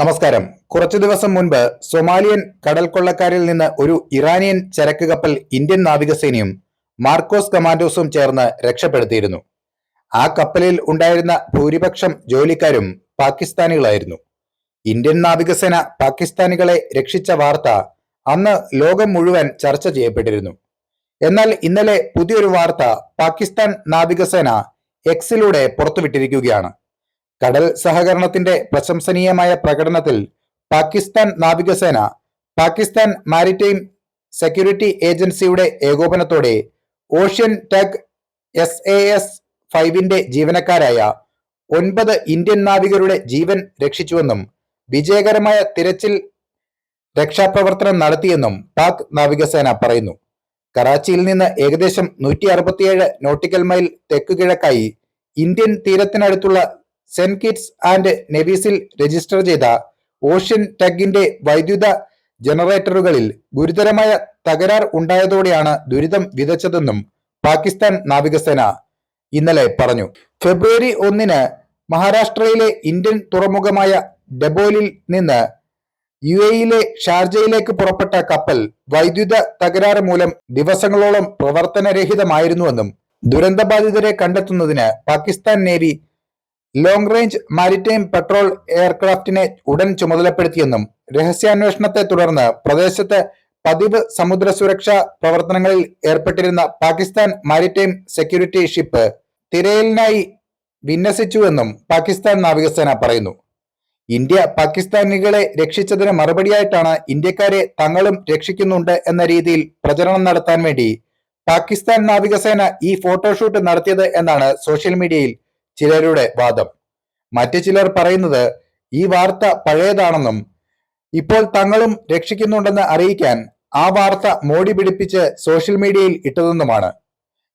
നമസ്കാരം. കുറച്ചു ദിവസം മുൻപ് സൊമാലിയൻ കടൽ കൊള്ളക്കാരിൽ നിന്ന് ഒരു ഇറാനിയൻ ചരക്ക് കപ്പൽ ഇന്ത്യൻ നാവികസേനയും മാർക്കോസ് കമാൻഡോസും ചേർന്ന് രക്ഷപ്പെടുത്തിയിരുന്നു. ആ കപ്പലിൽ ഉണ്ടായിരുന്ന ഭൂരിപക്ഷം ജോലിക്കാരും പാകിസ്ഥാനികളായിരുന്നു. ഇന്ത്യൻ നാവികസേന പാകിസ്ഥാനികളെ രക്ഷിച്ച വാർത്ത അന്ന് ലോകം മുഴുവൻ ചർച്ച ചെയ്യപ്പെട്ടിരുന്നു. എന്നാൽ ഇന്നലെ പുതിയൊരു വാർത്ത പാകിസ്ഥാൻ നാവികസേന എക്സിലൂടെ പുറത്തുവിട്ടിരിക്കുകയാണ്. കടൽ സഹകരണത്തിന്റെ പ്രശംസനീയമായ പ്രകടനത്തിൽ പാകിസ്ഥാൻ നാവികസേന പാകിസ്ഥാൻ മാരിടൈം സെക്യൂരിറ്റി ഏജൻസിയുടെ ഏകോപനത്തോടെ ocean tech S A S ഫൈവിന്റെ ജീവനക്കാരായ ഒൻപത് ഇന്ത്യൻ നാവികരുടെ ജീവൻ രക്ഷിച്ചുവെന്നും വിജയകരമായ തിരച്ചിൽ രക്ഷാപ്രവർത്തനം നടത്തിയെന്നും പാക് നാവികസേന പറയുന്നു. കറാച്ചിയിൽ നിന്ന് ഏകദേശം നൂറ്റി അറുപത്തിയേഴ് നോട്ടിക്കൽ മൈൽ തെക്കുകിഴക്കായി ഇന്ത്യൻ തീരത്തിനടുത്തുള്ള സെന്റ് കിറ്റ്സ് ആൻഡ് നെവീസിൽ രജിസ്റ്റർ ചെയ്ത ഓഷ്യൻ ടഗിന്റെ വൈദ്യുത ജനറേറ്ററുകളിൽ ഗുരുതരമായ തകരാർ ഉണ്ടായതോടെയാണ് ദുരിതം വിതച്ചതെന്നും പാകിസ്ഥാൻ നാവികസേന ഇന്നലെ പറഞ്ഞു. ഫെബ്രുവരി ഒന്നിന് മഹാരാഷ്ട്രയിലെ ഇന്ത്യൻ തുറമുഖമായ ഡബോലിൽ നിന്ന് യു എയിലെ ഷാർജയിലേക്ക് പുറപ്പെട്ട കപ്പൽ വൈദ്യുത തകരാറ് മൂലം ദിവസങ്ങളോളം പ്രവർത്തനരഹിതമായിരുന്നുവെന്നും ദുരന്തബാധിതരെ കണ്ടെത്തുന്നതിന് Pakistan navy long range maritime patrol എയർക്രാഫ്റ്റിനെ ഉടൻ ചുമതലപ്പെടുത്തിയെന്നും രഹസ്യാന്വേഷണത്തെ തുടർന്ന് പ്രദേശത്ത് പതിവ് സമുദ്ര സുരക്ഷാ പ്രവർത്തനങ്ങളിൽ ഏർപ്പെട്ടിരുന്ന പാകിസ്ഥാൻ മാരിടൈം സെക്യൂരിറ്റി ഷിപ്പ് തിരയലിനായി വിന്യസിച്ചുവെന്നും പാകിസ്ഥാൻ നാവികസേന പറയുന്നു. ഇന്ത്യ പാകിസ്ഥാനികളെ രക്ഷിച്ചതിന് മറുപടിയായിട്ടാണ് ഇന്ത്യക്കാരെ തങ്ങളും രക്ഷിക്കുന്നുണ്ട് എന്ന രീതിയിൽ പ്രചരണം നടത്താൻ വേണ്ടി പാകിസ്ഥാൻ നാവികസേന ഈ ഫോട്ടോഷൂട്ട് നടത്തിയത് എന്നാണ് സോഷ്യൽ മീഡിയയിൽ ചിലരുടെ വാദം. മറ്റു ചിലർ പറയുന്നത് ഈ വാർത്ത പഴയതാണെന്നും ഇപ്പോൾ തങ്ങളും രക്ഷിക്കുന്നുണ്ടെന്ന് അറിയിക്കാൻ ആ വാർത്ത മോടി പിടിപ്പിച്ച് സോഷ്യൽ മീഡിയയിൽ ഇട്ടതെന്നുമാണ്.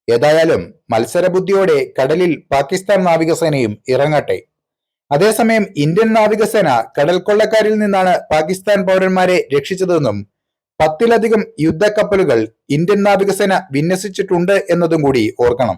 ഏതായാലും മത്സരബുദ്ധിയോടെ കടലിൽ പാകിസ്ഥാൻ നാവികസേനയും ഇറങ്ങട്ടെ. അതേസമയം ഇന്ത്യൻ നാവികസേന കടൽ കൊള്ളക്കാരിൽ നിന്നാണ് പാകിസ്ഥാൻ പൗരന്മാരെ രക്ഷിച്ചതെന്നും പത്തിലധികം യുദ്ധക്കപ്പലുകൾ ഇന്ത്യൻ നാവികസേന വിന്യസിച്ചിട്ടുണ്ട് എന്നതും കൂടി ഓർക്കണം.